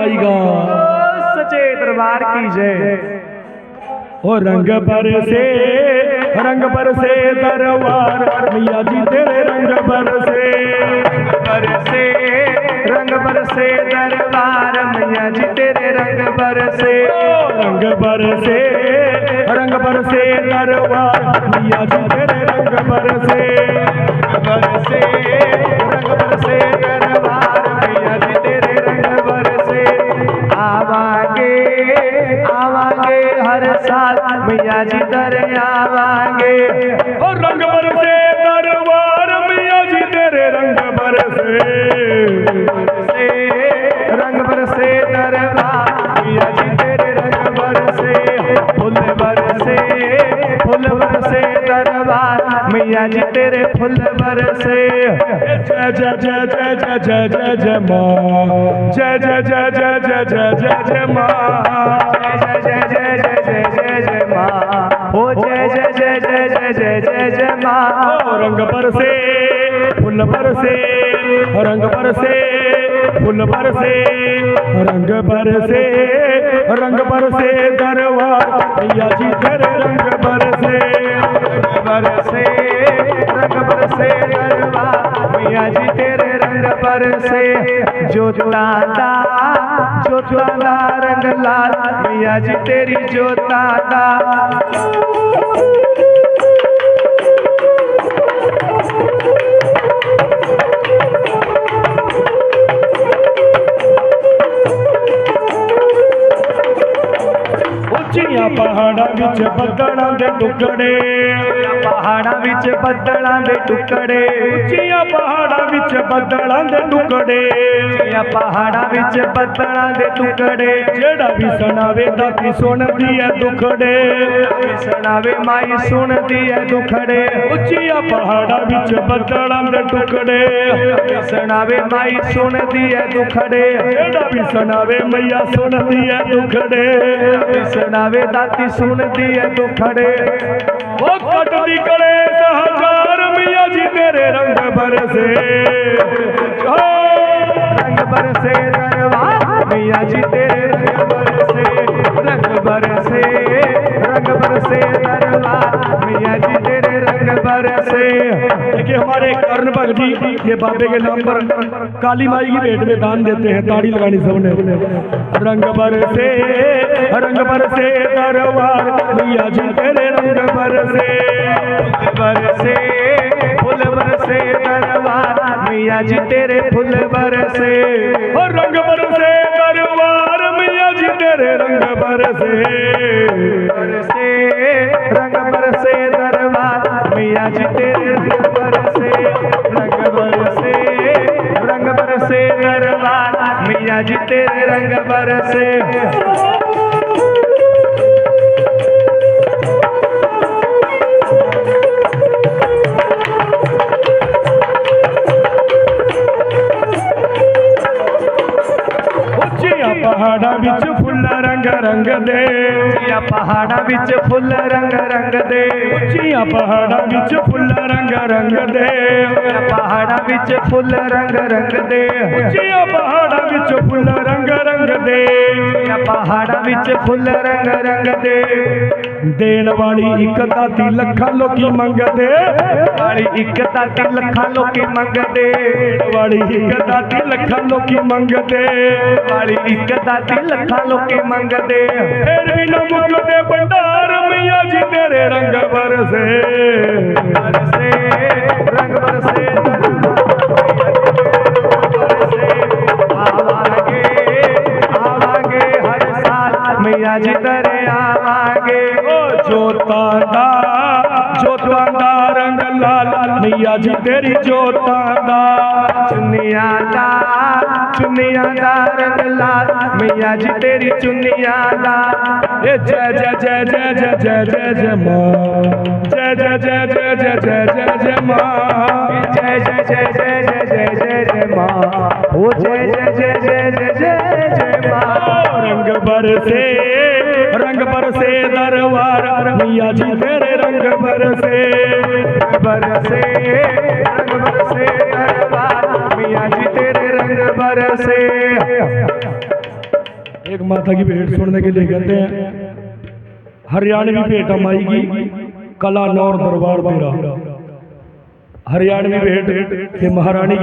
आएगा सचे दरबार की जय ओ रंग पर से रंग पर से दरबार मैया जी तेरे रंग पर से रंग पर से रंग पर से दरबार मैया जी तेरे रंग पर से रंग पर से रंग पर से दरबार मैया जी तेरे रंग पर से रंग पर से रंग पर से दर आवांगे ओ रंग बरसे दरबार मैया जी तेरे रंग बरसे रंग बरसे दरबार मैया जी तेरे रंग बरसे फुल बरसे फुल बरसे दरबार मैया जी तेरे फुल बरसे जय जय जय जय जय जय जय जय माँ जय जय जय जय जय जय जय जय माँ जय जय जय जय जय जय जय माँ। रंग बरसे फुल से, रंग फूल फुल से, रंग से रंग से गरबा भैया जी कर रंग से रंग से, रंग पर से भैया जी तेरे रंग से, जो लाता जो दादा रंग लाल। भैया जी तेरी जो ਪਹਾੜਾਂ ਵਿੱਚ ਬੱਦਲਾਂ ਦੇ ਟੁਕੜੇ ਪਹਾੜਾਂ ਵਿੱਚ ਬੱਦਲਾਂ ਦੇ ਟੁਕੜੇ। ਉੱਚੀਆਂ ਪਹਾੜਾਂ ਵਿੱਚ ਬੱਦਲਾਂ ਦੇ ਟੁਕੜੇ। ਉੱਚੀਆਂ ਪਹਾੜਾਂ ਵਿੱਚ ਬੱਦਲਾਂ ਦੇ ਟੁਕੜੇ। ਜਿਹੜਾ ਵੀ ਸੁਣਾਵੇ ਦਾਤੀ ਸੁਣਦੀ ਐ ਦੁਖੜੇ। ਸੁਣਾਵੇ ਮਾਈ ਸੁਣਦੀ ਐ ਦੁਖੜੇ। ਉੱਚੀਆਂ ਪਹਾੜਾਂ ਵਿੱਚ ਬੱਦਲਾਂ ਦੇ ਟੁਕੜੇ। ਸੁਣਾਵੇ ਮਾਈ ਸੁਣਦੀ ਐ ਦੁਖੜੇ। ਜਿਹੜਾ ਵੀ ਸੁਣਾਵੇ ਮਈਆ ਸੁਣਦੀ ਐ ਦੁਖੜੇ। ਸੁਣਾਵੇ ਦਾਤੀ ਸੁਣਦੀ ਐ ਦੁਖੜੇ। ਉਹ ਕੱਟਦੀ करे सहकार मिया जी, तेरे रंग बरसे रंग बरसे, मिया जी, तेरे रंग बरसे रंग बरसे रंग बरसे, दरबार, मिया जी देखिए, हमारे कर्ण भगत जी, ये बाबे के नाम पर काली माई की भेंट में दान देते हैं ताड़ी लगानी सबने। रंग बरसे रंग बरसे दरबार, मैया जी तेरे रंग बरसे बरसे फुल बरसे दरबार, मैया जी तेरे फुल बरसे और रंग बरसे दरबार, मैया जी तेरे रंग बरसे बरसे तेरे रंग बरसे। पहाड़ा बिच फुल रंग रंग दे पहाड़ा बिच फुल रंग रंग दे उचिया पहाड़ा बिच फुल रंग रंग दे पहाड़ा बिच फुल रंग रंग दे उचिया पहाड़ा ਵਿੱਚ ਫੁੱਲ ਰੰਗ ਰੰਗ ਦੇ। ਪਹਾੜਾਂ ਵਿੱਚ ਫੁੱਲ ਰੰਗ ਰੰਗ ਦੇ। ਦੇਣ ਵਾਲੀ ਇੱਕ ਦਾਤੀ ਲੱਖਾਂ ਲੋਕੀ ਮੰਗਦੇ। ਵਾਲੀ ਇੱਕ ਦਾਤੀ ਲੱਖਾਂ ਲੋਕੀ ਮੰਗਦੇ। ਵਾਲੀ ਇੱਕ ਦਾਤੀ ਲੱਖਾਂ ਲੋਕੀ ਮੰਗਦੇ। ਵਾਲੀ ਇੱਕ ਦਾਤੀ ਲੱਖਾਂ ਲੋਕੀ ਮੰਗਦੇ। ਫਿਰ ਵੀ ਨਾ ਮੁੱਕਦੇ ਭੰਡਾਰ ਮਈਆ ਜੀ ਤੇਰੇ ਰੰਗ ਬਰਸੇ अज दरिया आगे ओ जोता दा जोता दा रंग लाल नैया जी तेरी जोता दा चुनिया दा चुनिया दा रंग लाल मैया जी तेरी चुनिया दा ए जय जय जय जय जय जय जय जय माँ जय जय जय जय जय जय जय जय माँ जय जय जय जय जय जय जय जय माँ ओ जय जय जय जय जय जय जय माँ रंग बरसे रंग बरसे दरबार मैया जी तेरे रंग बरसे। बरसे रंग बरसे दरबार मैया जी तेरे रंग बरसे। एक माता की भेंट सुनने के लिए कहते हैं हरियाणवी भेंट माई की कला नौर दरबार तेरा। हरियाणवी भेंट से महारानी